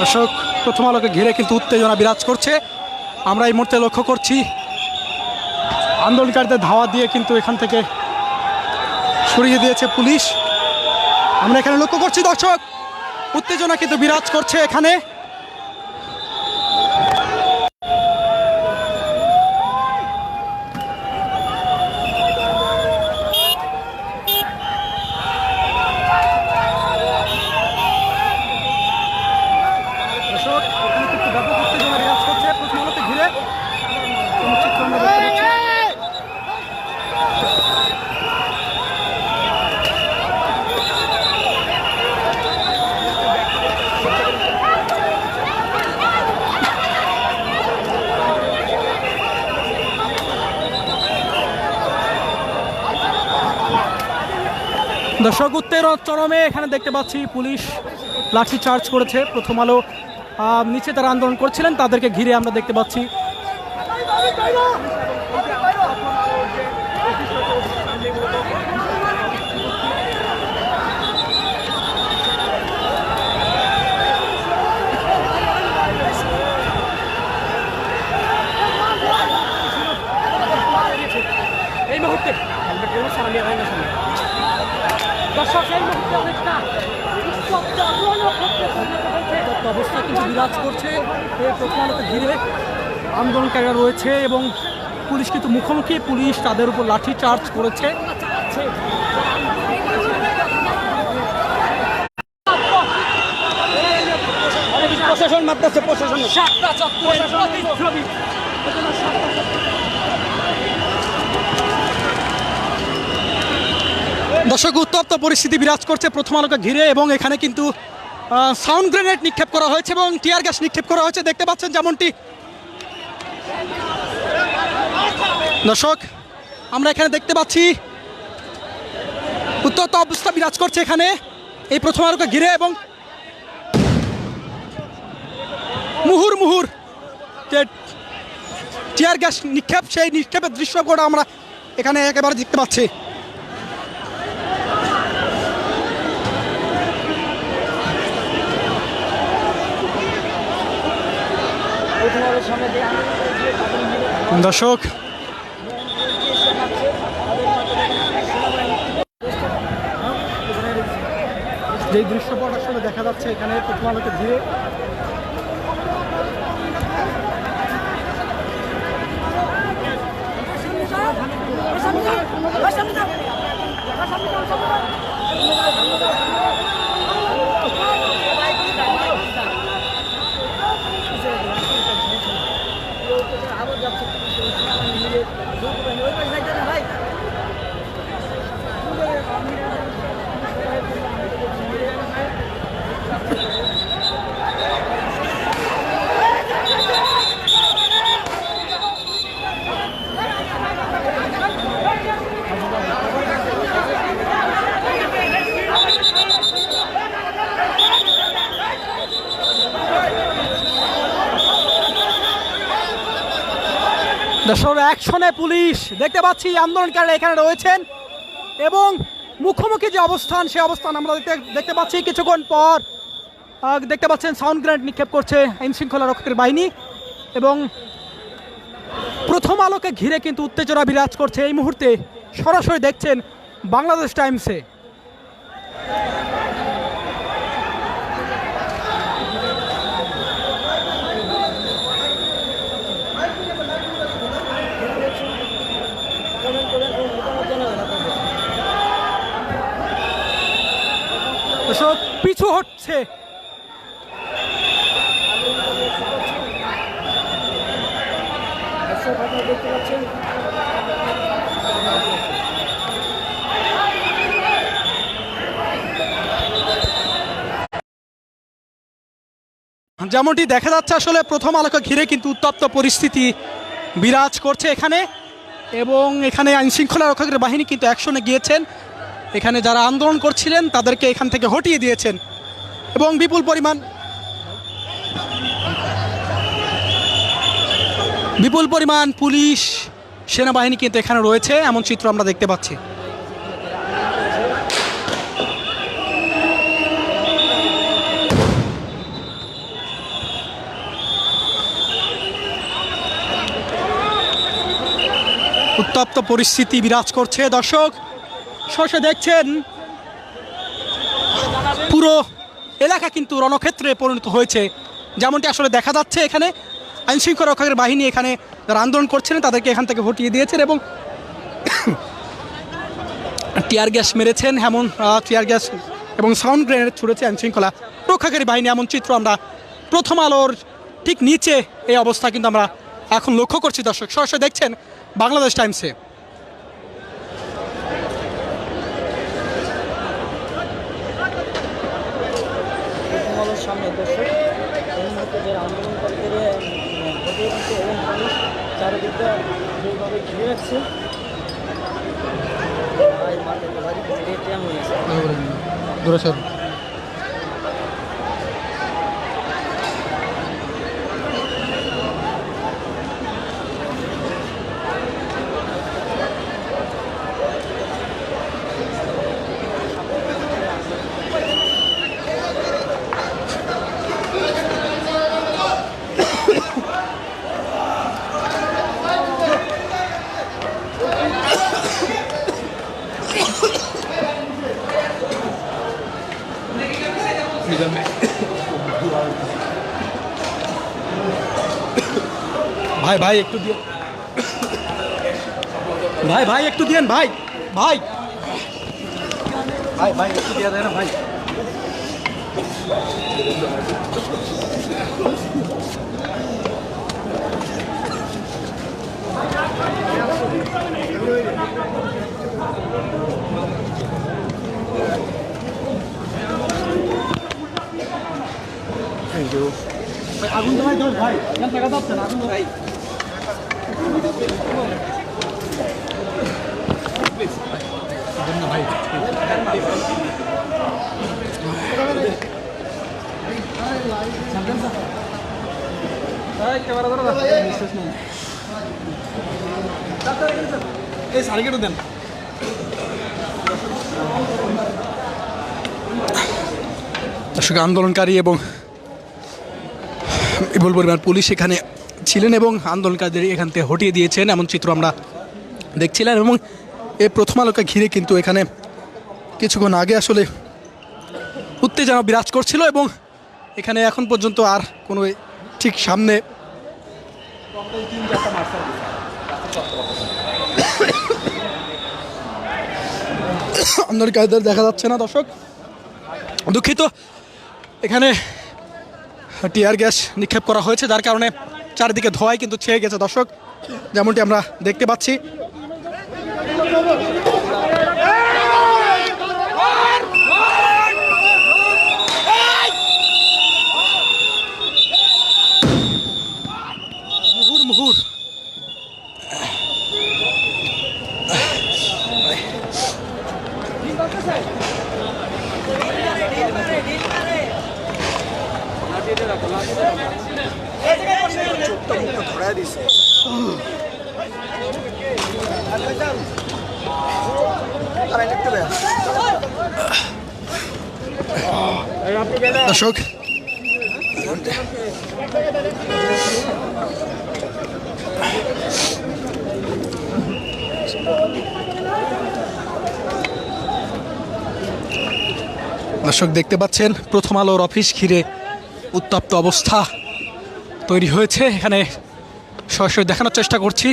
দর্শক, প্রথম আলোকে ঘিরে কিন্তু উত্তেজনা বিরাজ করছে। আমরা এই মুহূর্তে লক্ষ্য করছি, আন্দোলনকারীদের ধাওয়া দিয়ে কিন্তু এখান থেকে সরিয়ে দিয়েছে পুলিশ। আমরা এখানে লক্ষ্য করছি দর্শক উত্তেজনা কিন্তু বিরাজ করছে এখানে দর্শক এখানে কিন্তু ব্যাপক উত্তেজনা বিরাজ করছে প্রথম আলোকে ঘিরে কোনো চিত্র আমরা দেখতে পাচ্ছি। দর্শক উত্তের চরমে এখানে দেখতে পাচ্ছি পুলিশ লাঠি চার্জ করেছে। প্রথম আলো নিচে তারা আন্দোলন করছিলেন, তাদেরকে ঘিরে আমরা দেখতে পাচ্ছি। এই মুহূর্তে দর্শক এই মুহূর্তে অনেকটা উত্তপ্ত অবস্থা কিন্তু বিরাজ করছে এই ঘিরে আন্দোলনকারীরা রয়েছে এবং পুলিশ কিন্তু মুখোমুখি পুলিশ তাদের উপর লাঠি চার্জ করেছে প্রশাসন। মারতেছে প্রশাসন দর্শক, উত্তপ্ত পরিস্থিতি বিরাজ করছে প্রথম আলোকে ঘিরে এবং এখানে কিন্তু সাউন্ড গ্রেনেড নিক্ষেপ করা হয়েছে এবং টিয়ার গ্যাস নিক্ষেপ করা হয়েছে। দেখতে পাচ্ছেন যেমনটি। দর্শক, আমরা এখানে দেখতে পাচ্ছি, উত্তপ্ত অবস্থা বিরাজ করছে এখানে, এই প্রথম আলোকে ঘিরে এবং মুহুর মুহুর যে টিয়ার গ্যাস নিক্ষেপ, সেই নিক্ষেপের দৃশ্যগুলো আমরা এখানে একেবারে দেখতে পাচ্ছি। দর্শক যে দৃশ্যপট আসলে দেখা যাচ্ছে এখানে প্রথম আলোকে ঘিরে দর্শক, অ্যাকশনে পুলিশ দেখতে পাচ্ছি আন্দোলনকারীরা এখানে রয়েছেন এবং মুখোমুখি যে অবস্থান, সেই অবস্থান আমরা দেখতে দেখতে পাচ্ছি কিছুক্ষণ পর দেখতে পাচ্ছেন সাউন্ড গ্রেনেড নিক্ষেপ করছে আইন শৃঙ্খলা রক্ষকের বাহিনী এবং প্রথম আলোকে ঘিরে কিন্তু উত্তেজনা বিরাজ করছে। এই মুহূর্তে সরাসরি দেখছেন বাংলাদেশ টাইমসে। দর্শক, পিছু হচ্ছে। যেমনটি দেখা যাচ্ছে আসলে প্রথম আলোকে ঘিরে কিন্তু উত্তপ্ত পরিস্থিতি বিরাজ করছে এখানে। এবং এখানে আইন শৃঙ্খলা রক্ষকের বাহিনী কিন্তু অ্যাকশনে গিয়েছেন। এখানে যারা আন্দোলন করছিলেন, তাদেরকে এখান থেকে হটিয়ে দিয়েছেন। এবং বিপুল পরিমাণ বিপুল পরিমাণ পুলিশ, সেনাবাহিনী কিন্তু এখানে রয়েছে, এমন চিত্র আমরা দেখতে পাচ্ছি। উত্তপ্ত পরিস্থিতি বিরাজ করছে, দর্শক। শসে দেখছেন। পুরো এলাকা কিন্তু রণক্ষেত্রে পরিণত হয়েছে। যেমনটি আসলে দেখা যাচ্ছে এখানে, আইনশৃঙ্খলা রক্ষকের বাহিনী এখানে আন্দোলন করছিলেন তাদেরকে এখান থেকে হটিয়ে দিয়েছেন এবং টিয়ার গ্যাস মেরেছেন। এমন টিয়ার গ্যাস এবং সাউন্ড গ্রেনেড ছুড়েছে আইনশৃঙ্খলা রক্ষাকারী বাহিনী। এমন চিত্র আমরা প্রথম আলোর ঠিক নিচে এই অবস্থা কিন্তু আমরা এখন লক্ষ্য করছি। দর্শক, সরাসরি দেখছেন বাংলাদেশ টাইমসে। সামনে দর্শক। এই মুহূর্তে যে আন্দোলনকারীদের ঘটিয়ে দিচ্ছে এবং পুলিশ চারিদিকটা যেভাবে ঘিরে রাখছে ভাই মাঠে ভাই ভাই একটু দিয়ে ভাই ভাই একটু দিয়েন ভাই ভাই। ভাই ভাই একটু দিয়ে দেন না ভাই ভাই, আগুন তো ভাই ধর ভাই। টাকা যাচ্ছে না আগুন ভাই। এই সাড়ে কেটে দেন দর্শক আন্দোলনকারী এবং বিপুল পরিমাণ পুলিশ এখানে ছিলেন এবং আন্দোলনকারীদের এখান থেকে হটিয়ে দিয়েছেন এমন চিত্র আমরা দেখছিলাম এবং এই প্রথম আলোকে ঘিরে কিন্তু এখানে কিছুক্ষণ আগে আসলে উত্তেজনা বিরাজ করছিল এবং এখানে এখন পর্যন্ত আর কোনো ঠিক সামনে আন্দোলনকারীদের দেখা যাচ্ছে না, দর্শক। দুঃখিত। এখানে টিয়ার গ্যাস নিক্ষেপ করা হয়েছে, যার কারণে চারিদিকে ধোয়ায় কিন্তু ছেয়ে গেছে দর্শক যেমনটি আমরা দেখতে পাচ্ছি। মুহুর মুহুর। দর্শক দর্শক, দেখতে পাচ্ছেন, প্রথম আলোর অফিস ঘিরে উত্তপ্ত অবস্থা তৈরি হয়েছে। এখানে সরাসরি দেখানোর চেষ্টা করছি।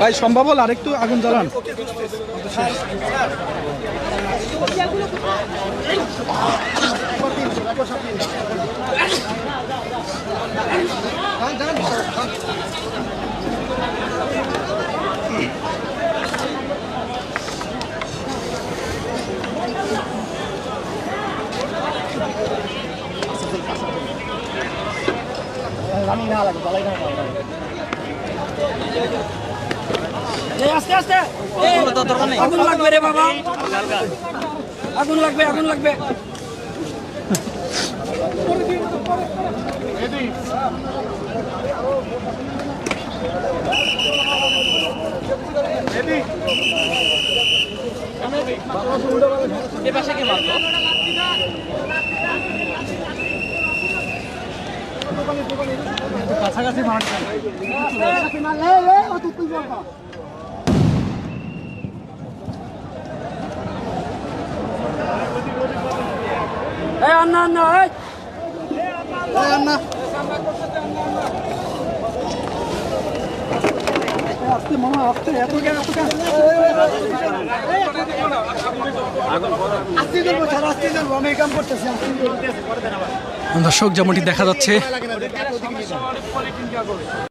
ভাই সম্ভব হল আরেকটু আগুন জ্বালান। রানিং না লাগে না। আস্তে আস্তে। আগুন লাগবে রে বাবা। আগুন লাগবে আগুন লাগবে। কাছাকাছি মারছে। মারলে ও তুই তুই বলবা এই আন্না আন্না এই। আন্না। আসতে মামা আসতে এত কেন এত কেন? দর্শক যেমনটি দেখা যাচ্ছে